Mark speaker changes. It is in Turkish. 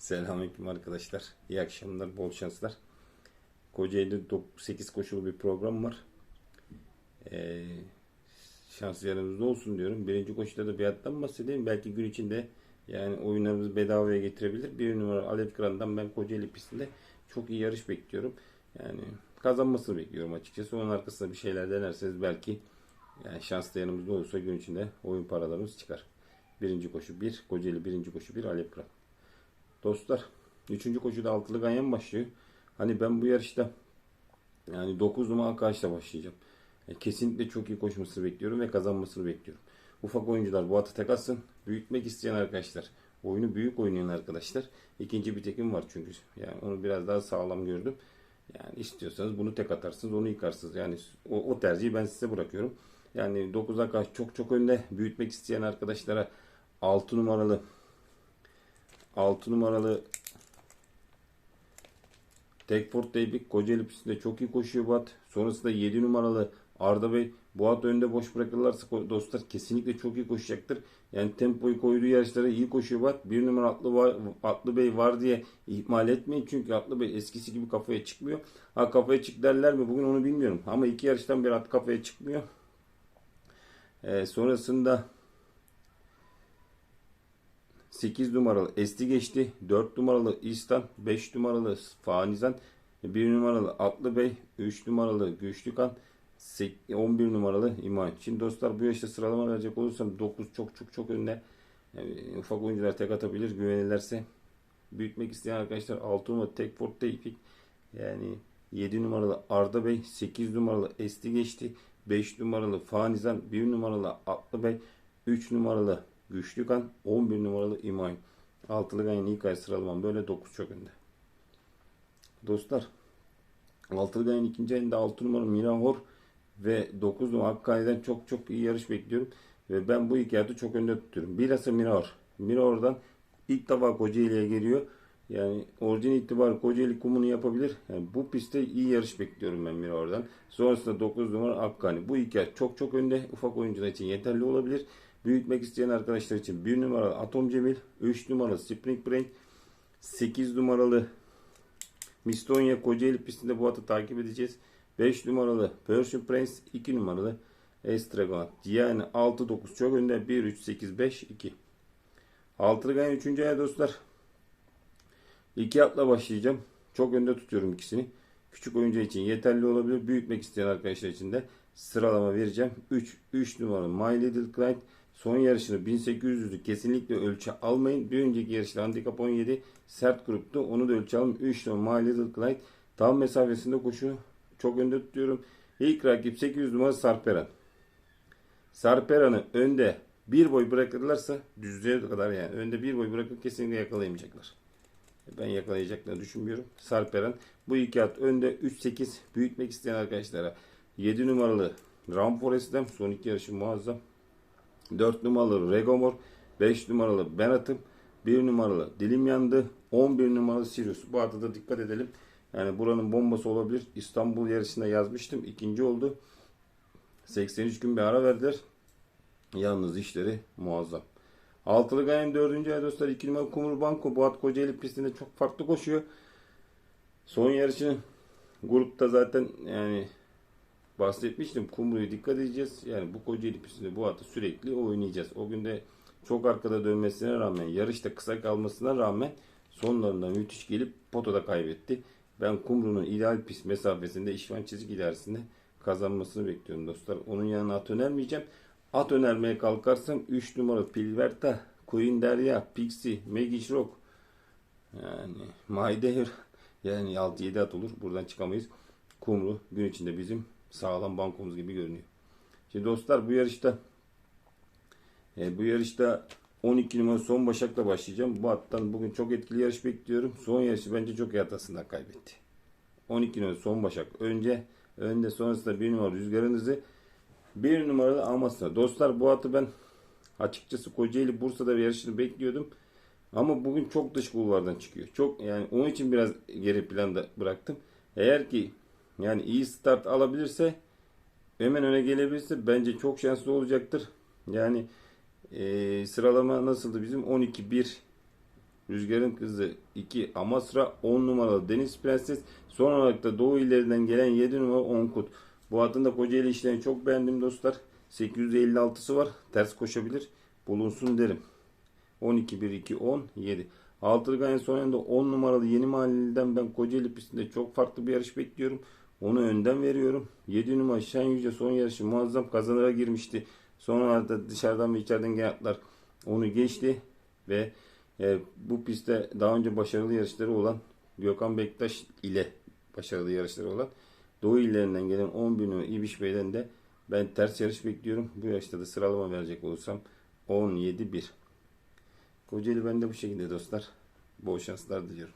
Speaker 1: Selamünaleyküm arkadaşlar. İyi akşamlar, bol şanslar. Kocaeli'de 8 koşulu bir program var. Ee, şans yanımızda olsun diyorum. Birinci koşuda da bir attan bahsedeyim. Belki gün içinde yani oyunlarımızı bedavaya getirebilir. Bir numara Alev Kıran'dan ben Kocaeli pistinde çok iyi yarış bekliyorum. Yani kazanmasını bekliyorum açıkçası. Onun arkasında bir şeyler denerseniz belki yani şans da yanımızda olursa gün içinde oyun paralarımız çıkar. Birinci koşu 1, Kocaeli birinci koşu 1, Alev Kıran. Dostlar, üçüncü koşuda altılı ganyan başlıyor. Hani ben bu yarışta yani 9 numara arkadaşla başlayacağım. E, kesinlikle çok iyi koşmasını bekliyorum ve kazanmasını bekliyorum. Ufak oyuncular bu atı tek atsın. Büyütmek isteyen arkadaşlar. Oyunu büyük oynayan arkadaşlar. İkinci bir tekim var çünkü. Yani onu biraz daha sağlam gördüm. Yani istiyorsanız bunu tek atarsınız, onu yıkarsınız. Yani o, o tercihi ben size bırakıyorum. Yani 9 arkadaş çok çok önde büyütmek isteyen arkadaşlara 6 numaralı 6 numaralı Tekford Daybik Kocaeli pistinde çok iyi koşuyor bu at. Sonrasında 7 numaralı Arda Bey bu at önde boş bırakırlarsa dostlar kesinlikle çok iyi koşacaktır. Yani tempoyu koyduğu yarışlara iyi koşuyor bu at. 1 numara Atlı, var, Atlı Bey var diye ihmal etmeyin. Çünkü Atlı Bey eskisi gibi kafaya çıkmıyor. Ha kafaya çık derler mi bugün onu bilmiyorum. Ama iki yarıştan beri at kafaya çıkmıyor. Ee, sonrasında 8 numaralı Esti geçti. 4 numaralı İstan, 5 numaralı Fanizan, 1 numaralı Atlı Bey, 3 numaralı Güçlükan, 11 numaralı İman. Şimdi dostlar bu yaşta sıralama verecek olursam 9 çok çok çok önde. Yani ufak oyuncular tek atabilir güvenirlerse. Büyütmek isteyen arkadaşlar 6 numaralı Tekford Tevfik. Yani 7 numaralı Arda Bey, 8 numaralı Esti geçti. 5 numaralı Fanizan, 1 numaralı Atlı Bey, 3 numaralı Güçlükan, 11 numaralı İmay. Altılı Ganyan ilk ay sıralamam böyle 9 çok önde. Dostlar Altılı Ganyan ikinci ayında 6 numara Mirahor ve 9 numara Hakkari'den çok çok iyi yarış bekliyorum. Ve ben bu hikayeti çok önde tutuyorum. Bilhassa Mirahor. Mirahor'dan ilk defa Kocaeli'ye geliyor. Yani orijin itibarı Kocaeli kumunu yapabilir. Yani bu pistte iyi yarış bekliyorum ben Mirahor'dan. Sonrasında 9 numara Akkani. Bu hikaye çok çok önde. Ufak oyuncular için yeterli olabilir. Büyütmek isteyen arkadaşlar için 1 numaralı Atom Cemil, 3 numaralı Spring Brain, 8 numaralı Mistonya Kocaeli pistinde bu atı takip edeceğiz. 5 numaralı Persian Prince, 2 numaralı Estragon. Yani 6-9 çok önde. 1-3-8-5-2. Altılı Ganyan 3. aya dostlar. 2 atla başlayacağım. Çok önde tutuyorum ikisini. Küçük oyuncu için yeterli olabilir. Büyütmek isteyen arkadaşlar için de sıralama vereceğim. 3 3 numaralı My Little Clyde son yarışını 1800'lü kesinlikle ölçü almayın. Bir önceki yarışta handikap 17 sert gruptu. Onu da ölçü alın. 3 numaralı My Little Clyde tam mesafesinde koşu çok önde tutuyorum. İlk rakip 800 numaralı Sarperan. Sarperan'ı önde bir boy bırakırlarsa düzlüğe kadar yani önde bir boy bırakıp kesinlikle yakalayamayacaklar. Ben yakalayacaklarını düşünmüyorum. Sarperen. Bu iki at önde 3-8 büyütmek isteyen arkadaşlara 7 numaralı Ramforest'ten son iki yarışı muazzam. 4 numaralı Regomor, 5 numaralı Benatım, 1 numaralı Dilim Yandı, 11 numaralı Sirius. Bu adı da dikkat edelim. Yani buranın bombası olabilir. İstanbul yarışında yazmıştım. ikinci oldu. 83 gün bir ara verdiler. Yalnız işleri muazzam. Altılı Ganyan 4. ay dostlar 2 numara Kumru Banko Boğat Kocaeli pistinde çok farklı koşuyor. Son yarışını grupta zaten yani bahsetmiştim. Kumru'yu dikkat edeceğiz. Yani bu Kocaeli pistinde bu atı sürekli oynayacağız. O gün de çok arkada dönmesine rağmen yarışta kısa kalmasına rağmen sonlarında müthiş gelip potoda kaybetti. Ben Kumru'nun ideal pist mesafesinde işvan çizik ilerisinde kazanmasını bekliyorum dostlar. Onun yanına at önermeyeceğim. At önermeye kalkarsam 3 numara Pilverta, Queen Derya, Pixie, Magic Rock yani Maydehir yani 6-7 at olur. Buradan çıkamayız. Kumru gün içinde bizim sağlam bankomuz gibi görünüyor. Şimdi dostlar bu yarışta e, bu yarışta 12 numara son başakla başlayacağım. Bu attan bugün çok etkili yarış bekliyorum. Son yarışı bence çok iyi kaybetti. 12 numara son başak. Önce önde sonrasında 1 numara rüzgarın hızı. 1 numaralı Amasya. Dostlar bu atı ben açıkçası Kocaeli Bursa'da bir yarışını bekliyordum. Ama bugün çok dış kulvardan çıkıyor. Çok yani onun için biraz geri planda bıraktım. Eğer ki yani iyi start alabilirse hemen öne gelebilirse bence çok şanslı olacaktır. Yani e, sıralama nasıldı bizim? 12-1 Rüzgar'ın kızı 2 Amasra 10 numaralı Deniz Prenses. Son olarak da Doğu illerinden gelen 7 numara Onkut. Bu atın da Kocaeli işlerini çok beğendim dostlar. 856'sı var. Ters koşabilir. Bulunsun derim. 12 1 2 10 7. Altırgay'ın sonunda 10 numaralı Yeni Mahalleli'den ben Kocaeli pistinde çok farklı bir yarış bekliyorum. Onu önden veriyorum. 7 numara Şen Yüce son yarışı muazzam kazanıra girmişti. Sonralarda dışarıdan ve içeriden gelen onu geçti ve e, bu pistte daha önce başarılı yarışları olan Gökhan Bektaş ile başarılı yarışları olan Doğu illerinden gelen 10 bin İbiş Bey'den de ben ters yarış bekliyorum. Bu yarışta da sıralama verecek olursam 17-1. Kocaeli bende bu şekilde dostlar. Bol şanslar diliyorum.